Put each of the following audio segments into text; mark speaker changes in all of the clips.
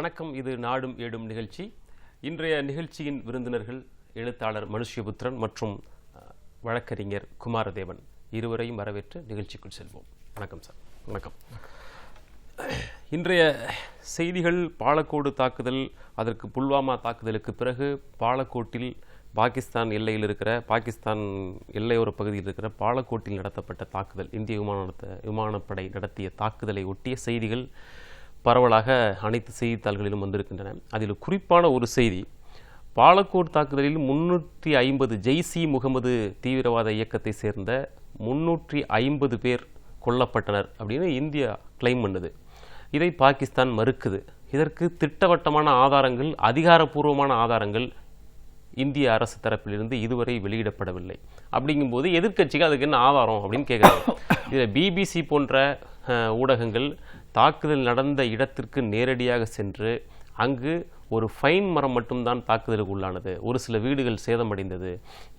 Speaker 1: வணக்கம் இது நாடும் ஏடும் நிகழ்ச்சி. இன்றைய நிகழ்ச்சியின் விருந்தினர்கள் எழுத்தாளர் மனுஷ்யபுத்திரன் மற்றும் வழக்கறிஞர் குமாரதேவன் இருவரையும் வரவேற்று நிகழ்ச்சிக்குள் செல்வோம். வணக்கம் சார். வணக்கம். இன்றைய செய்திகள் பாலக்கோடு தாக்குதல் அதற்கு புல்வாமா தாக்குதலுக்கு பிறகு பாலக்கோட்டில் பாகிஸ்தான் எல்லையில் இருக்கிற பாகிஸ்தான் எல்லையோர பகுதியில் இருக்கிற பாலக்கோட்டில் நடத்தப்பட்ட தாக்குதல் இந்திய விமான நடத்த- விமானப்படை நடத்திய தாக்குதலை ஒட்டிய செய்திகள் பரவலாக அனைத்து செய்தித்தாள்களிலும் வந்திருக்கின்றன. அதில் குறிப்பான ஒரு செய்தி பாலக்கோட் தாக்குதலில் முன்னூற்றி ஐம்பது ஜெய்சி முகமது தீவிரவாத இயக்கத்தை சேர்ந்த முன்னூற்றி ஐம்பது பேர் கொல்லப்பட்டனர் அப்படின்னு இந்தியா கிளைம் பண்ணுது. இதை பாகிஸ்தான் மறுக்குது. இதற்கு திட்டவட்டமான ஆதாரங்கள் அதிகாரப்பூர்வமான ஆதாரங்கள் இந்திய அரசு தரப்பிலிருந்து இதுவரை வெளியிடப்படவில்லை. அப்படிங்கும்போது எதிர்க்கட்சிகள் அதுக்கு என்ன ஆதாரம் அப்படின்னு கேட்குறாங்க இதில் பிபிசி போன்ற ஊடகங்கள் தாக்குதல் நடந்த இடத்திற்கு நேரடியாக சென்று அங்கு ஒரு ஃபைன் மரம் மட்டும்தான் தாக்குதலுக்கு உள்ளானது. ஒரு சில வீடுகள் சேதமடைந்தது.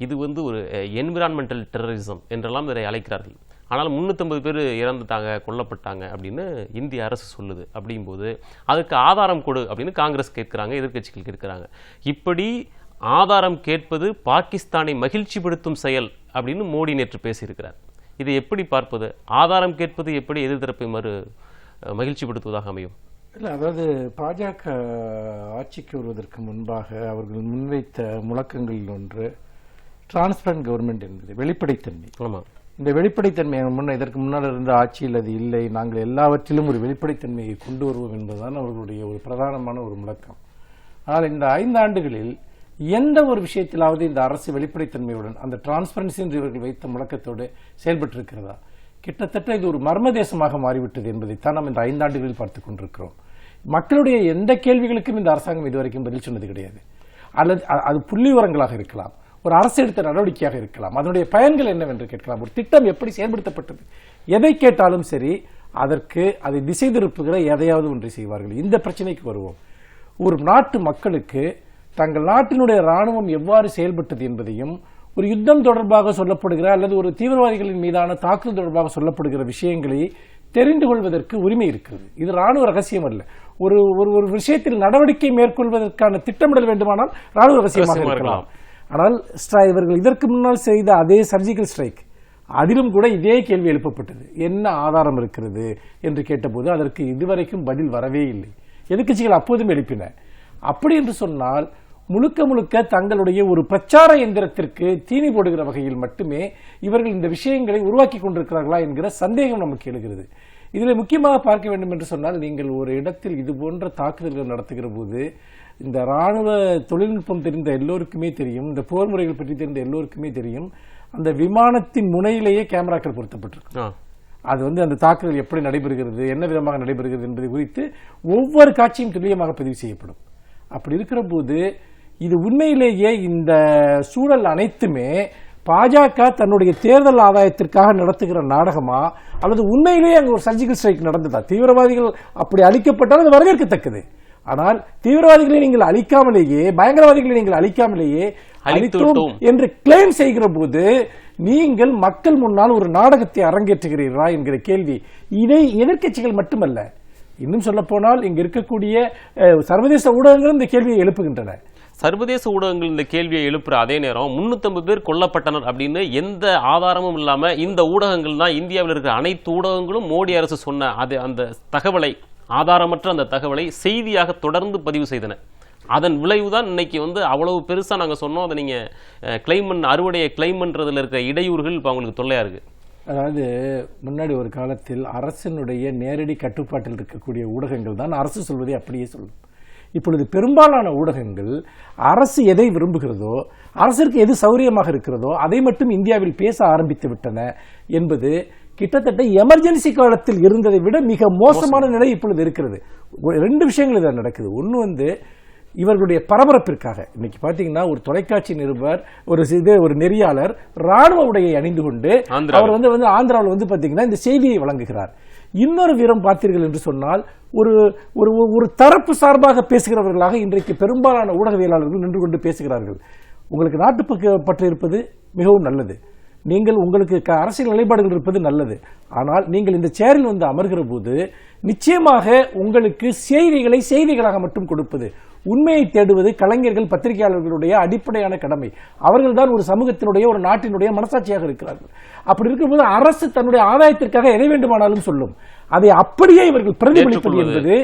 Speaker 1: இது வந்து ஒரு என்விரான்மெண்டல் டெரரிசம் என்றெல்லாம் இதை அழைக்கிறார்கள். ஆனால் முந்நூற்றம்பது பேர் இறந்துட்டாங்க கொல்லப்பட்டாங்க அப்படின்னு இந்திய அரசு சொல்லுது. அப்படிங்கும்போது அதுக்கு ஆதாரம் கொடு அப்படின்னு காங்கிரஸ் கேட்குறாங்க எதிர்க்கட்சிகள் கேட்குறாங்க. இப்படி ஆதாரம் கேட்பது பாகிஸ்தானை மகிழ்ச்சிப்படுத்தும் செயல் அப்படின்னு மோடி நேற்று பேசியிருக்கிறார். இதை எப்படி பார்ப்பது? ஆதாரம் கேட்பது எப்படி எதிர்த்தரப்பை மறு மகிழ்ச்சிப்படுத்துவதாக அமையும்.
Speaker 2: இல்லை அதாவது பாஜக ஆட்சிக்கு வருவதற்கு முன்பாக அவர்கள் முன்வைத்த முழக்கங்களில் ஒன்று டிரான்ஸ்பரண்ட் கவர்மெண்ட் என்பது வெளிப்படைத்தன்மை.
Speaker 1: ஆமாம்
Speaker 2: இந்த வெளிப்படைத்தன்மை முன்ன இதற்கு முன்னால் இருந்த ஆட்சியில் அது இல்லை நாங்கள் எல்லாவற்றிலும் ஒரு வெளிப்படைத்தன்மையை கொண்டு வருவோம் என்பதுதான் அவர்களுடைய ஒரு பிரதானமான ஒரு முழக்கம். ஆனால் இந்த ஐந்து ஆண்டுகளில் எந்த ஒரு விஷயத்திலாவது இந்த அரசு வெளிப்படைத்தன்மையுடன் அந்த டிரான்ஸ்பரன்சி என்று இவர்கள் வைத்த முழக்கத்தோடு செயல்பட்டிருக்கிறதா? கிட்டத்தட்ட இது ஒரு மர்ம தேசமாக மாறிவிட்டது என்பதைத்தான் நாம் இந்த ஐந்தாண்டுகளில் பார்த்து கொண்டிருக்கிறோம். மக்களுடைய எந்த கேள்விகளுக்கும் இந்த அரசாங்கம் இதுவரைக்கும் பதில் சொன்னது கிடையாது. அல்லது அது புள்ளி உரங்களாக இருக்கலாம். ஒரு அரசு எடுத்த நடவடிக்கையாக இருக்கலாம். அதனுடைய பயன்கள் என்னவென்று கேட்கலாம். ஒரு திட்டம் எப்படி செயல்படுத்தப்பட்டது? எதை கேட்டாலும் சரி அதற்கு அதை திசை திருப்புகிற எதையாவது ஒன்றை செய்வார்கள். இந்த பிரச்சனைக்கு வருவோம். ஒரு நாட்டு மக்களுக்கு தங்கள் நாட்டினுடைய ராணுவம் எவ்வாறு செயல்பட்டது என்பதையும் ஒரு யுத்தம் தொடர்பாக சொல்லப்படுகிற அல்லது ஒரு தீவிரவாதிகளின் மீதான தாக்குதல் தொடர்பாக சொல்லப்படுகிற விஷயங்களை தெரிந்து கொள்வதற்கு உரிமை இருக்கிறது. இது ராணுவ ரகசியம் அல்ல. ஒரு ஒரு ஒரு விஷயத்தில் நடவடிக்கை மேற்கொள்வதற்கான திட்டமிடல் வேண்டுமானால் ராணுவ ரகசியமாக
Speaker 1: ரகசியமா
Speaker 2: இருக்கலாம். ஆனால் இவர்கள் இதற்கு முன்னால் செய்த அதே சர்ஜிக்கல் ஸ்ட்ரைக் அதிலும் கூட இதே கேள்வி எழுப்பப்பட்டது. என்ன ஆதாரம் இருக்கிறது என்று கேட்டபோது அதற்கு இதுவரைக்கும் பதில் வரவே இல்லை. எதிர்க்கட்சிகள் அப்போதும் எழுப்பின. அப்படி என்று சொன்னால் முழுக்க முழுக்க தங்களுடைய ஒரு பிரச்சார எந்திரத்திற்கு தீனி போடுகிற வகையில் மட்டுமே இவர்கள் இந்த விஷயங்களை உருவாக்கி கொண்டிருக்கிறார்களா என்கிற சந்தேகம் நமக்கு எழுகிறது. இதில் முக்கியமாக பார்க்க வேண்டும் என்று சொன்னால் நீங்கள் ஒரு இடத்தில் இது போன்ற தாக்குதல்கள் நடத்துகிற போது இந்த ராணுவ தொழில்நுட்பம் தெரிந்த எல்லோருக்குமே தெரியும் இந்த போர் முறைகள் பற்றி தெரிந்த எல்லோருக்குமே தெரியும் அந்த விமானத்தின் முனையிலேயே கேமராக்கள் பொருத்தப்பட்டிருக்கு அது வந்து அந்த தாக்குதல் எப்படி நடைபெறுகிறது என்ன விதமாக நடைபெறுகிறது என்பது குறித்து ஒவ்வொரு காட்சியும் துல்லியமாக பதிவு செய்யப்படும். அப்படி இருக்கிற போது இது உண்மையிலேயே இந்த சூழல் அனைத்துமே பாஜக தன்னுடைய தேர்தல் ஆதாயத்திற்காக நடத்துகிற நாடகமா? அல்லது உண்மையிலேயே அங்க ஒரு சர்ஜிக்கல் ஸ்ட்ரைக் நடந்ததா? தீவிரவாதிகள் அப்படி அழிக்கப்பட்டால் அது வரவேற்கத்தக்கது. ஆனால் தீவிரவாதிகளை நீங்கள் அழிக்காமலேயே பயங்கரவாதிகளை நீங்கள் அழிக்காமலேயே
Speaker 1: அழித்து
Speaker 2: அழித்தோம். என்று கிளைம் செய்கிற போது நீங்கள் மக்கள் முன்னால் ஒரு நாடகத்தை அரங்கேற்றுகிறீர்களா என்கிற கேள்வி. இதை எதிர்க்கட்சிகள் மட்டுமல்ல இன்னும் சொல்ல போனால் இங்க இருக்கக்கூடிய சர்வதேச ஊடகங்களும் இந்த கேள்வியை எழுப்புகின்றன.
Speaker 1: சர்வதேச ஊடகங்கள் இந்த கேள்வியை எழுப்புற அதே நேரம் 350 பேர் கொல்லப்பட்டனர் அப்படின்னு எந்த ஆதாரமும் இல்லாம இந்த ஊடகங்கள் தான் இந்தியாவில் இருக்கிற அனைத்து ஊடகங்களும் மோடி அரசு சொன்ன அது அந்த தகவலை ஆதாரமற்ற அந்த தகவலை செய்தியாக தொடர்ந்து பதிவு செய்தன. அதன் விளைவு தான் இன்னைக்கு வந்து அவ்வளவு பெருசா நாங்க சொன்னோம். அதை நீங்க கிளைம் பண்ண அறுவடையை கிளைம் பண்றதுல இருக்கிற இடையூறுகள் இப்போ அவங்களுக்கு தொல்லையா இருக்கு.
Speaker 2: அதாவது முன்னாடி ஒரு காலத்தில் அரசினுடைய நேரடி கட்டுப்பாட்டில் இருக்கக்கூடிய ஊடகங்கள் தான் அரசு சொல்வதை அப்படியே சொல்லும். இப்பொழுது பெரும்பாலான ஊடகங்கள் அரசு எதை விரும்புகிறதோ அரசிற்கு எது சௌரியமாக இருக்கிறதோ அதை மட்டும் இந்தியாவில் பேச ஆரம்பித்து விட்டன என்பது கிட்டத்தட்ட எமர்ஜென்சி காலத்தில் இருந்ததை விட மிக மோசமான நிலை இப்பொழுது இருக்கிறது. ரெண்டு விஷயங்கள் இதில் நடக்குது. ஒன்று வந்து இவர்களுடைய பரபரப்பிற்காக. இன்னைக்கு பாத்தீங்கன்னா ஒரு தொலைக்காட்சி நிருபர் ஒரு இது ஒரு நெறியாளர் ராணுவ உடையை அணிந்து கொண்டு. அவர் வந்து வந்து ஆந்திராவில் வந்து பாத்தீங்கன்னா இந்த செய்தியை வழங்குகிறார். இன்னொரு வீரம் பார்த்தீர்கள் என்று சொன்னால் ஒரு ஒரு ஒரு தரப்பு சார்பாக பேசுகிறவர்களாக இன்றைக்கு பெரும்பாலான ஊடகவியலாளர்கள் நின்று கொண்டு பேசுகிறார்கள். உங்களுக்கு நாட்டு பக்க- பற்று இருப்பது மிகவும் நல்லது. நீங்கள் உங்களுக்கு க- அரசியல் நிலைப்பாடுகள் இருப்பது நல்லது. ஆனால் நீங்கள் இந்த சேரில் வந்து அமர்கிற போது நிச்சயமாக உங்களுக்கு செய்திகளை செய்திகளாக மட்டும் கொடுப்பது உண்மையை தேடுவது கலைஞர்கள் பத்திரிகையாளர்களுடைய அடிப்படையான கடமை. அவர்கள்தான் ஒரு சமூகத்தினுடைய ஒரு நாட்டினுடைய மனசாட்சியாக இருக்கிறார்கள். அப்படி இருக்கும்போது அரசு தன்னுடைய ஆதாயத்திற்காக எதை வேண்டுமானாலும் சொல்லும். அதை அப்படியே இவர்கள் பிரதிபலிப்பது. என்பது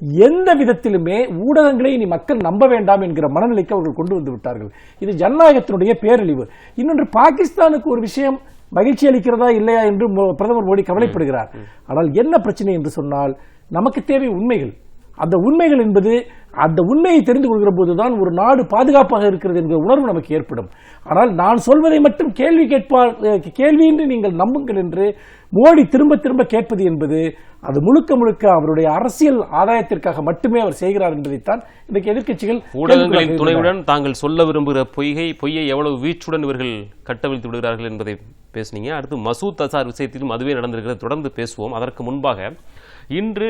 Speaker 2: எந்த விதத்திலுமே ஊடகங்களை இனி மக்கள் நம்ப வேண்டாம் என்கிற மனநிலைக்கு அவர்கள் கொண்டு வந்து விட்டார்கள். இது ஜனநாயகத்தினுடைய பேரழிவு. இன்னொன்று பாகிஸ்தானுக்கு ஒரு விஷயம் மகிழ்ச்சி அளிக்கிறதா இல்லையா என்று பிரதமர் மோடி கவலைப்படுகிறார். ஆனால் என்ன பிரச்சனை என்று சொன்னால் நமக்கு தேவை உண்மைகள். அந்த உண்மைகள் என்பது அந்த உண்மையை தெரிந்து கொள்கிற போதுதான் ஒரு நாடு பாதுகாப்பாக இருக்கிறது என்கிற உணர்வு நமக்கு ஏற்படும். ஆனால் நான் சொல்வதை மட்டும் கேள்வி கேட்பார் அஹ், கேள்வியின்றி நீங்கள் நம்புங்கள் என்று மோடி திரும்ப திரும்ப கேட்பது என்பது அது முழுக்க முழுக்க அவருடைய அரசியல் ஆதாயத்திற்காக மட்டுமே அவர் செய்கிறார் என்பதைத்தான் இன்றைக்கு எதிர்க்கட்சிகள்
Speaker 1: ஊடகங்களின் துணையுடன் தாங்கள் சொல்ல விரும்புகிற பொய்கை பொய்யை எவ்வளவு வீச்சுடன் இவர்கள் கட்டவிழ்த்து விடுகிறார்கள் என்பதை பேசுனீங்க. அடுத்து மசூத் அசார் விஷயத்திலும் அதுவே நடந்திருக்கிறது. தொடர்ந்து பேசுவோம். அதற்கு முன்பாக இன்று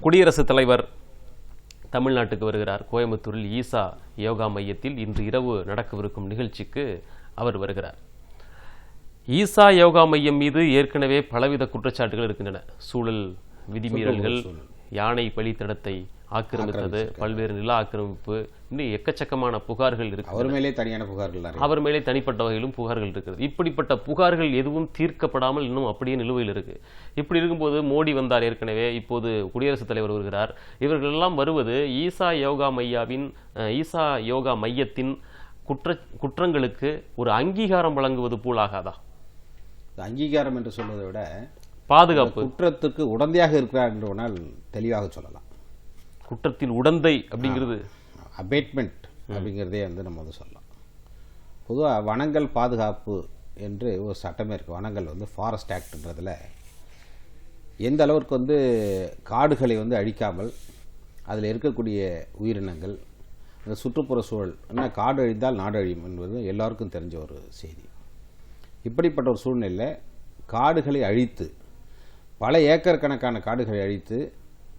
Speaker 1: குடியரசுத் தலைவர் தமிழ்நாட்டுக்கு வருகிறார். கோயம்புத்தூரில் ஈசா யோகா மையத்தில் இன்று இரவு நடக்கவிருக்கும் நிகழ்ச்சிக்கு அவர் வருகிறார். ஈசா யோகா மையம் மீது ஏற்கனவே பலவித குற்றச்சாட்டுகள் இருக்கின்றன. சூழல் விதிமீறல்கள் யானை பலித்தடத்தை ஆக்கிரமித்தது பல்வேறு நில ஆக்கிரமிப்பு இன்னும் எக்கச்சக்கமான புகார்கள் இருக்கு
Speaker 3: அவர் மேலே தனியான புகார்கள்
Speaker 1: அவர் மேலே தனிப்பட்ட வகையிலும் புகார்கள் இருக்கிறது இப்படிப்பட்ட புகார்கள் எதுவும் தீர்க்கப்படாமல் இன்னும் அப்படியே நிலுவையில் இருக்கு. இப்படி இருக்கும்போது மோடி வந்தார் ஏற்கனவே இப்போது குடியரசுத் தலைவர் வருகிறார். இவர்கள் எல்லாம் வருவது ஈசா யோகா மையாவின் ஈசா யோகா மையத்தின் குற்ற குற்றங்களுக்கு ஒரு அங்கீகாரம் வழங்குவது போல் ஆகாதா
Speaker 3: இந்த அங்கீகாரம் என்று சொல்வதை விட
Speaker 1: பாதுகாப்பு.
Speaker 3: குற்றத்துக்கு உடந்தையாக இருக்கிறார் என்று தெளிவாக சொல்லலாம்.
Speaker 1: குற்றத்தில் உடந்தை அப்படிங்கிறது.
Speaker 3: அபேட்மெண்ட் அப்படிங்கிறதே வந்து நம்ம வந்து சொல்லலாம். பொதுவாக வனங்கள் பாதுகாப்பு என்று ஒரு சட்டமே இருக்குது வனங்கள் வந்து ஃபாரஸ்ட் ஆக்ட்ன்றதில் எந்த அளவிற்கு வந்து காடுகளை வந்து அழிக்காமல் அதில் இருக்கக்கூடிய உயிரினங்கள் அந்த சுற்றுப்புற சூழல் என்ன காடு அழிந்தால் நாடு அழியும் என்பது எல்லாருக்கும் தெரிஞ்ச ஒரு செய்தி. இப்படிப்பட்ட ஒரு சூழ்நிலையில் காடுகளை அழித்து பல ஏக்கர் கணக்கான காடுகளை அழித்து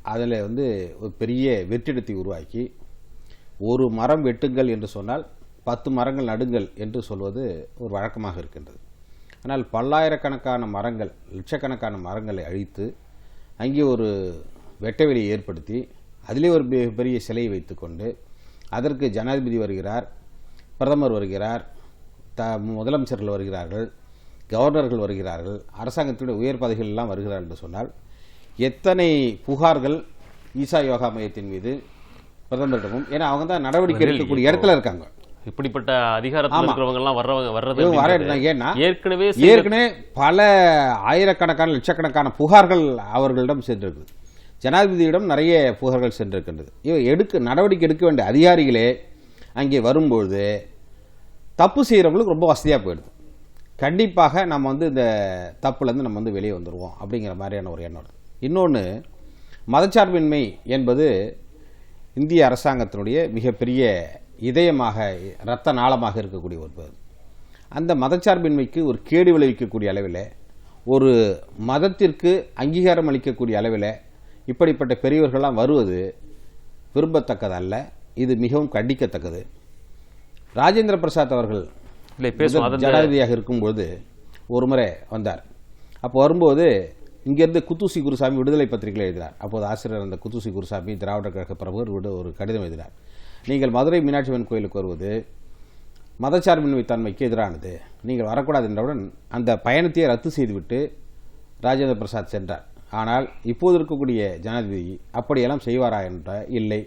Speaker 3: அதில் வந்து ஒரு பெரிய வெற்றிடத்தை உருவாக்கி ஒரு மரம் வெட்டுங்கள் என்று சொன்னால் பத்து மரங்கள் நடுங்கள் என்று சொல்வது ஒரு வழக்கமாக இருக்கின்றது. ஆனால் பல்லாயிரக்கணக்கான மரங்கள் லட்சக்கணக்கான மரங்களை அழித்து அங்கே ஒரு வெட்டவெளியை ஏற்படுத்தி அதிலே ஒரு பெரிய சிலையை வைத்துக்கொண்டு அதற்கு ஜனாதிபதி வருகிறார் பிரதமர் வருகிறார் த முதலமைச்சர்கள் வருகிறார்கள் கவர்னர்கள் வருகிறார்கள் அரசாங்கத்தினுடைய உயர் பதவிகள் எல்லாம் வருகிறார்கள் என்று சொன்னால் எத்தனை புகார்கள் ஈசா யோகா மையத்தின் மீது பிரதமரிடமும்? ஏன்னா அவங்க தான் நடவடிக்கை எடுக்கக்கூடிய இடத்துல இருக்காங்க.
Speaker 1: இப்படிப்பட்ட அதிகாரத்தில். இருக்கிறவங்க எல்லாம் வர்றவங்க வர்றது
Speaker 3: வர ஏன்னா
Speaker 1: ஏற்கனவே
Speaker 3: ஏற்கனவே பல ஆயிரக்கணக்கான லட்சக்கணக்கான புகார்கள் அவர்களிடம் சென்றிருக்கு ஜனாதிபதியிடம் நிறைய புகார்கள் சென்றிருக்கின்றது. இவ எடுக்க நடவடிக்கை எடுக்க வேண்டிய அதிகாரிகளே அங்கே வரும்பொழுது தப்பு செய்கிறவங்களுக்கு ரொம்ப வசதியாக போயிடுது. கண்டிப்பாக நம்ம வந்து இந்த தப்புலேருந்து நம்ம வந்து வெளியே வந்துடுவோம் அப்படிங்கிற மாதிரியான ஒரு எண்ணம் இன்னொன்று மதச்சார்பின்மை என்பது இந்திய அரசாங்கத்தினுடைய மிகப்பெரிய இதயமாக இரத்த நாளமாக இருக்கக்கூடிய ஒரு அந்த மதச்சார்பின்மைக்கு ஒரு கேடு விளைவிக்கக்கூடிய அளவில் ஒரு மதத்திற்கு அங்கீகாரம் அளிக்கக்கூடிய அளவில் இப்படிப்பட்ட பெரியவர்கள்லாம் வருவது விரும்பத்தக்கதல்ல. இது மிகவும் கண்டிக்கத்தக்கது. ராஜேந்திர பிரசாத் அவர்கள் ஜனாதிபதியாக இருக்கும்பொழுது ஒரு முறை வந்தார். அப்போ வரும்போது இங்கேருந்து குத்துசி குருசாமி விடுதலை பத்திரிகையில் எழுதினார். அப்போது ஆசிரியர் அந்த குத்துசி குருசாமி திராவிட கழக பிரபுவர் ஒரு கடிதம் எழுதினார். நீங்கள் மதுரை மீனாட்சி அம்மன் கோயிலுக்கு வருவது மதச்சார்பின்மை தன்மைக்கு எதிரானது. நீங்கள் வரக்கூடாது என்றவுடன் அந்த பயணத்தையே ரத்து செய்துவிட்டு ராஜேந்திர பிரசாத் சென்றார். ஆனால் இப்போது இருக்கக்கூடிய ஜனாதிபதி அப்படியெல்லாம் செய்வாரா என்ற இல்லை.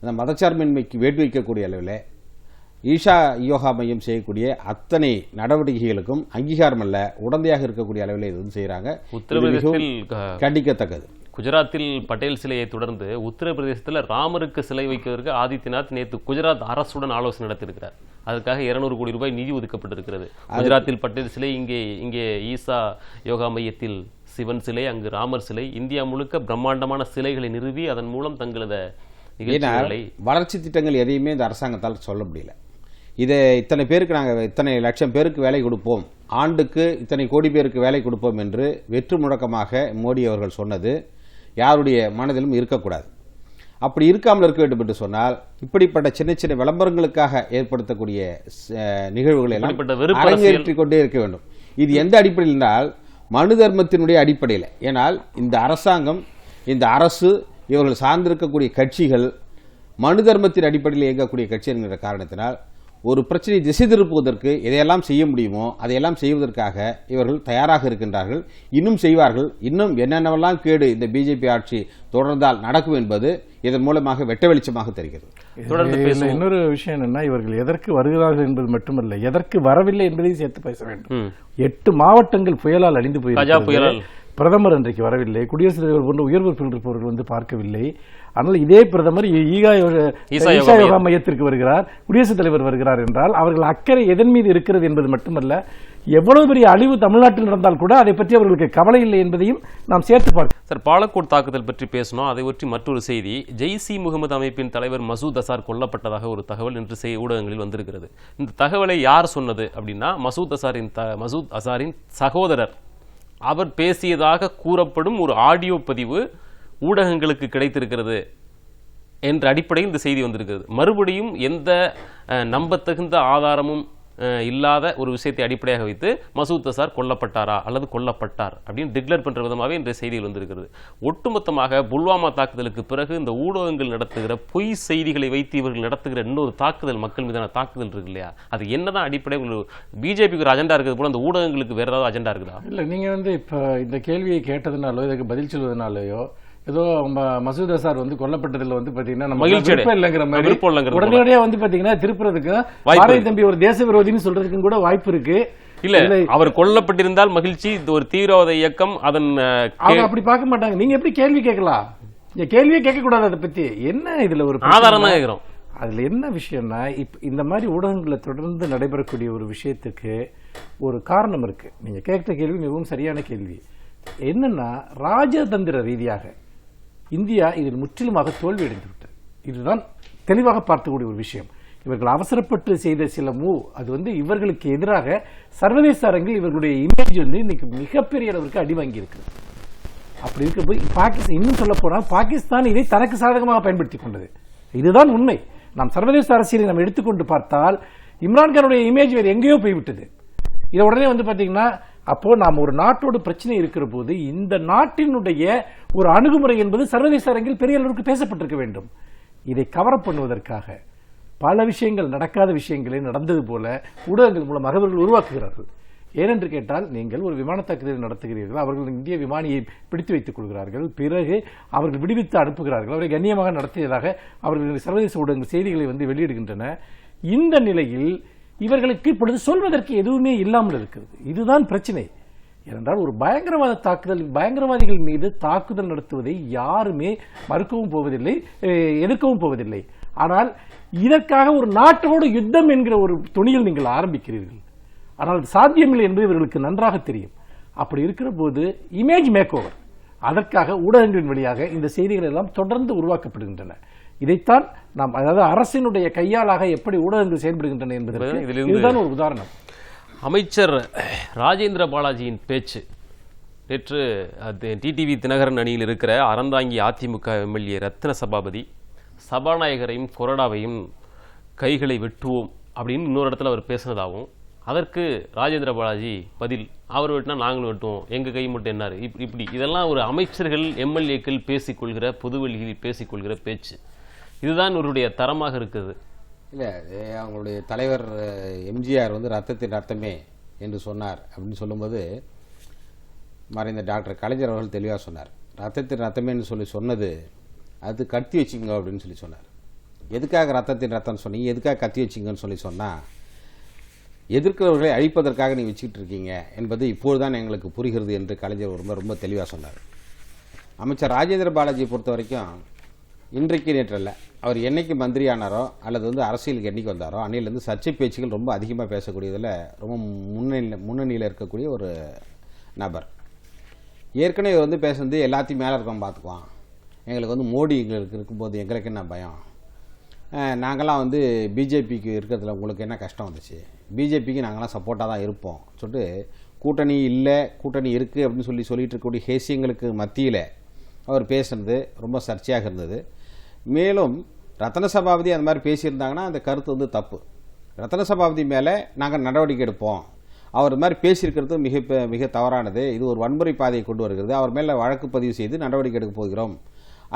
Speaker 3: அந்த மதச்சார்பின்மைக்கு வேட்டு வைக்கக்கூடிய அளவில் ஈஷா யோகா மையம் செய்யக்கூடிய அத்தனை நடவடிக்கைகளுக்கும் அங்கீகாரம் அல்ல உடந்தையாக இருக்கக்கூடிய அளவில் இது வந்து செய்கிறாங்க
Speaker 1: உத்தரப்பிரதேசத்தில்
Speaker 3: கண்டிக்கத்தக்கது.
Speaker 1: குஜராத்தில் பட்டேல் சிலையை தொடர்ந்து உத்தரப்பிரதேசத்தில் ராமருக்கு சிலை வைக்கிறதுக்கு ஆதித்யநாத் நேற்று குஜராத் அரசுடன் ஆலோசனை நடத்தியிருக்கிறார். அதுக்காக 200 கோடி ரூபாய் நிதி ஒதுக்கப்பட்டிருக்கிறது. குஜராத்தில் பட்டேல் சிலை இங்கே இங்கே ஈசா யோகா மையத்தில் சிவன் சிலை அங்கு ராமர் சிலை. இந்தியா முழுக்க பிரம்மாண்டமான சிலைகளை நிறுவி அதன் மூலம் தங்களது
Speaker 3: வளர்ச்சி திட்டங்கள் எதையுமே இந்த அரசாங்கத்தால் சொல்ல முடியல. இதை இத்தனை பேருக்கு நாங்கள் இத்தனை லட்சம் பேருக்கு வேலை கொடுப்போம். ஆண்டுக்கு இத்தனை கோடி பேருக்கு வேலை கொடுப்போம் என்று வெற்று முழக்கமாக மோடி அவர்கள் சொன்னது யாருடைய மனதிலும் இருக்கக்கூடாது. அப்படி இருக்காமல் இருக்க வேண்டும் என்று சொன்னால் இப்படிப்பட்ட சின்ன சின்ன விளம்பரங்களுக்காக ஏற்படுத்தக்கூடிய நிகழ்வுகளை எல்லாம் அரங்கேற்றிக் கொண்டே இருக்க வேண்டும். இது எந்த அடிப்படையில் என்றால் மனு தர்மத்தினுடைய அடிப்படையில். ஏனால் இந்த அரசாங்கம் இந்த அரசு இவர்கள் சார்ந்திருக்கக்கூடிய கட்சிகள் மனு தர்மத்தின் அடிப்படையில் இயங்கக்கூடிய கட்சி என்கிற காரணத்தினால் ஒரு பிரச்சனையை திசை திருப்புவதற்கு எதையெல்லாம் செய்ய முடியுமோ அதையெல்லாம் செய்வதற்காக இவர்கள் தயாராக இருக்கின்றார்கள். இன்னும் செய்வார்கள். இன்னும் என்னென்னவெல்லாம் கேடு இந்த பிஜேபி ஆட்சி தொடர்ந்தால் நடக்கும் என்பது இதன் மூலமாக வெட்ட வெளிச்சமாக தெரிகிறது.
Speaker 1: தொடர்ந்து
Speaker 2: இன்னொரு விஷயம் என்னன்னா இவர்கள் எதற்கு வருகிறார்கள் என்பது மட்டுமல்ல எதற்கு வரவில்லை என்பதையும் சேர்த்து பேச வேண்டும். எட்டு மாவட்டங்கள் புயலால் அழிந்து போயிருக்கிறது.
Speaker 1: புயலால்.
Speaker 2: பிரதமர் அன்றைக்கு வரவில்லை குடியரசுத் தலைவர் போன்ற உயர்வகுப்பில் இருப்பவர்கள் வந்து பார்க்கவில்லை. ஆனால் இதே பிரதமர் ஈகா யோக- மையத்திற்கு வருகிறார். குடியரசுத் தலைவர் வருகிறார் என்றால் அவர்கள் அக்கறை எதன் மீது இருக்கிறது என்பது மட்டுமல்ல எவ்வளவு பெரிய அழிவு தமிழ்நாட்டில் நடந்தால் கூட அதை பற்றி அவர்களுக்கு கவலை இல்லை என்பதையும் நாம் சேர்த்து பார்க்க
Speaker 1: சார் பாலக்கோட் தாக்குதல் பற்றி பேசணும் அதை பற்றி மற்றொரு செய்தி. ஜெய்சி முகமது அமைப்பின் தலைவர் மசூத் அசார் கொல்லப்பட்டதாக ஒரு தகவல் இன்று செய் ஊடகங்களில் வந்திருக்கிறது. இந்த தகவலை யார் சொன்னது அப்படின்னா மசூத் அசாரின் த மசூத் அசாரின் சகோதரர். அவர் பேசியதாக கூறப்படும் ஒரு ஆடியோ பதிவு ஊடகங்களுக்கு கிடைத்திருக்கிறது என்ற அடிப்படையில் இந்த செய்தி வந்திருக்கிறது. மறுபடியும் எந்த நம்பத்தகுந்த ஆதாரமும் இல்லாத ஒரு விஷயத்தை அடிப்படையாக வைத்து மசூத் அசார் கொல்லப்பட்டாரா அல்லது கொல்லப்பட்டார் அப்படின்னு டிக்ளேர் பண்ற விதமாகவே இந்த செய்திகள் வந்திருக்கிறது. ஒட்டுமொத்தமாக புல்வாமா தாக்குதலுக்கு பிறகு இந்த ஊடகங்கள் நடத்துகிற பொய் செய்திகளை வைத்து இவர்கள் நடத்துகிற இன்னொரு தாக்குதல் மக்கள் மீதான தாக்குதல் இருக்கு இல்லையா? அது என்னதான் அடிப்படை பிஜேபிக்கு ஒரு அஜெண்டா இருக்கிறது போல அந்த ஊடகங்களுக்கு வேற ஏதாவது அஜெண்டா இருக்குதா?
Speaker 2: இல்ல நீங்க வந்து இப்ப இந்த கேள்வியை கேட்டதுனாலோ இதுக்கு பதில் சொல்வதனாலயோ ஏதோ மசூத் அசார் வந்து கொல்லப்பட்டதுல வந்து பாத்தீங்கன்னா
Speaker 1: மகிழ்ச்சி
Speaker 2: இல்லைங்கிற மாதிரி. உடனடியா வந்து பாத்தீங்கன்னா திருப்புறதுக்கு பாரதி தம்பி ஒரு தேச விரோதின்னு சொல்றதுக்கும் கூட வாய்ப்பு இருக்கு.
Speaker 1: இல்ல அவர் கொல்லப்பட்டிருந்தால் மகிழ்ச்சி இது ஒரு தீவிரவாத இயக்கம் அதன்
Speaker 2: அப்படி பார்க்க மாட்டாங்க. நீங்க எப்படி கேள்வி கேட்கலாம்? நீங்க கேள்வியே கேட்க கூடாது அதை பத்தி. என்ன இதுல ஒரு?
Speaker 1: ஆதாரம் தான் கேட்கிறோம்.
Speaker 2: அதுல என்ன விஷயம்னா இப்ப இந்த மாதிரி ஊடகங்கள்ல தொடர்ந்து நடைபெறக்கூடிய ஒரு விஷயத்துக்கு ஒரு காரணம் இருக்கு. நீங்க கேட்ட கேள்வி மிகவும் சரியான கேள்வி. என்னன்னா ராஜதந்திர ரீதியாக இந்தியா இதில் முற்றிலுமாக தோல்வி விட்டது இதுதான் தெளிவாக பார்க்கக்கூடிய ஒரு விஷயம். இவர்கள் அவசரப்பட்டு செய்த சில மூவ் அது வந்து இவர்களுக்கு எதிராக சர்வதேச அரங்கில் இவர்களுடைய இமேஜ் வந்து இன்னைக்கு மிகப்பெரிய அளவிற்கு அடி வாங்கி இருக்குது அப்படி இருக்கும்போது பாகிஸ்தான் இன்னும் சொல்ல போனால் பாகிஸ்தான் இதை தனக்கு சாதகமாக பயன்படுத்திக் கொண்டது. இதுதான் உண்மை. நாம் சர்வதேச அரசியலை நாம் எடுத்துக்கொண்டு பார்த்தால் இம்ரான்கானுடைய இமேஜ் வேறு எங்கேயோ போய்விட்டது. இதை உடனே வந்து பார்த்தீங்கன்னா அப்போ நாம் ஒரு நாட்டோடு பிரச்சனை இருக்கிற போது இந்த நாட்டினுடைய ஒரு அணுகுமுறை என்பது சர்வதேச அரங்கில் பெரிய அளவுக்கு பேசப்பட்டிருக்க வேண்டும். இதை கவர் பண்ணுவதற்காக பல விஷயங்கள் நடக்காத விஷயங்களே நடந்தது போல ஊடகங்கள் மூலமாக அவர்கள் உருவாக்குகிறார்கள். ஏனென்று கேட்டால் நீங்கள் ஒரு விமான தாக்குதலை நடத்துகிறீர்கள் அவர்கள் இந்திய விமானியை பிடித்து வைத்துக் கொள்கிறார்கள் பிறகு அவர்கள் விடுவித்து அனுப்புகிறார்கள் அவரை கண்ணியமாக நடத்தியதாக அவர்கள் சர்வதேச ஊடகங்கள் செய்திகளை வந்து வெளியிடுகின்றன. இந்த நிலையில் இவர்களுக்கு இப்பொழுது சொல்வதற்கு எதுவுமே இல்லாமல் இருக்கிறது. இதுதான் பிரச்சனை. ஏனென்றால் ஒரு பயங்கரவாத தாக்குதல் பயங்கரவாதிகள் மீது தாக்குதல் நடத்துவதை யாருமே மறுக்கவும் போவதில்லை எதிர்க்கவும் போவதில்லை. ஆனால் இதற்காக ஒரு நாட்டோடு யுத்தம் என்கிற ஒரு துணியில் நீங்கள் ஆரம்பிக்கிறீர்கள். ஆனால் அது சாத்தியமில்லை என்பது இவர்களுக்கு நன்றாக தெரியும். அப்படி இருக்கிற போது இமேஜ் மேக் ஓவர் அதற்காக ஊடகங்களின் வழியாக இந்த செய்திகள் எல்லாம் தொடர்ந்து உருவாக்கப்படுகின்றன. இதைத்தான் நாம் அதாவது அரசினுடைய கையாளாக எப்படி ஊடகங்கள் செயல்படுகின்றன என்பதற்கு இதுதான் ஒரு உதாரணம்.
Speaker 1: அமைச்சர் ராஜேந்திர பாலாஜியின் பேச்சு. நேற்று டிடிவி தினகரன் அணியில் இருக்கிற அறந்தாங்கி அதிமுக எம்எல்ஏ ரத்ன சபாபதி சபாநாயகரையும் கொறடாவையும் கைகளை வெட்டுவோம் அப்படின்னு இன்னொரு இடத்துல அவர் பேசினதாகவும் அதற்கு ராஜேந்திர பாலாஜி பதில் அவர் வெட்டினா நாங்களும் வெட்டுவோம் எங்கள் கை மட்டும் என்னார்? இப்- இப்படி. இதெல்லாம் ஒரு அமைச்சர்கள் எம்எல்ஏக்கள் பேசிக்கொள்கிற பொதுவெளியில் பேசிக்கொள்கிற பேச்சு. இதுதான் இவருடைய தரமாக இருக்குது
Speaker 3: இல்லை அவங்களுடைய தலைவர் எம்ஜிஆர் வந்து ரத்தத்தின் ரத்தமே என்று சொன்னார் அப்படின்னு சொல்லும்போது மறைந்த டாக்டர் கலைஞர் அவர்கள் தெளிவாக சொன்னார். ரத்தத்தின் ரத்தமேன்னு சொல்லி சொன்னது அது கத்தி வச்சுங்க அப்படின்னு சொல்லி சொன்னார். எதுக்காக ரத்தத்தின் ரத்தம்னு சொன்னீங்க? எதுக்காக கத்தி வச்சிங்கன்னு சொல்லி சொன்னால் எதிர்க்கிறவர்களை அழிப்பதற்காக நீங்கள் வச்சுக்கிட்டு இருக்கீங்க என்பது இப்போதுதான் எங்களுக்கு புரிகிறது என்று கலைஞர் ரொம்ப ரொம்ப தெளிவாக சொன்னார். அமைச்சர் ராஜேந்திர பாலாஜியை பொறுத்த வரைக்கும் இன்றைக்கு நேற்றல்ல அவர் என்னைக்கு மந்திரி ஆனாரோ அல்லது வந்து அரசியலுக்கு என்னைக்கு வந்தாரோ அன்னையிலேருந்து சர்ச்சை பேச்சுகள் ரொம்ப அதிகமாக பேசக்கூடியதில் ரொம்ப முன்னணியில் முன்னணியில் இருக்கக்கூடிய ஒரு நபர். ஏற்கனவே இவர் வந்து பேசுனது எல்லாத்தையும் மேலே இருக்கோம் பார்த்துக்குவான் எங்களுக்கு வந்து மோடி எங்களுக்கு இருக்கும்போது எங்களுக்கு என்ன பயம்? நாங்களாம் வந்து பிஜேபிக்கு இருக்கிறதுல உங்களுக்கு என்ன கஷ்டம் வந்துச்சு? பிஜேபிக்கு நாங்களாம் சப்போர்ட்டாக தான் இருப்போம். சொல்லிட்டு கூட்டணி இல்லை கூட்டணி இருக்குது அப்படின்னு சொல்லி சொல்லிட்டு இருக்கக்கூடிய ஹேசியங்களுக்கு மத்தியில் அவர் பேசுனது ரொம்ப சர்ச்சையாக இருந்தது. மேலும் ரத்ன சபாபதி அந்த மாதிரி பேசியிருந்தாங்கன்னா அந்த கருத்து வந்து தப்பு. ரத்ன சபாபதி மேலே நாங்கள் நடவடிக்கை எடுப்போம். அவர் மாதிரி பேசியிருக்கிறது மிக பெ- மிக தவறானது. இது ஒரு வன்முறை பாதையை கொண்டு வருகிறது. அவர் மேலே வழக்கு பதிவு செய்து நடவடிக்கை எடுக்க போகிறோம்.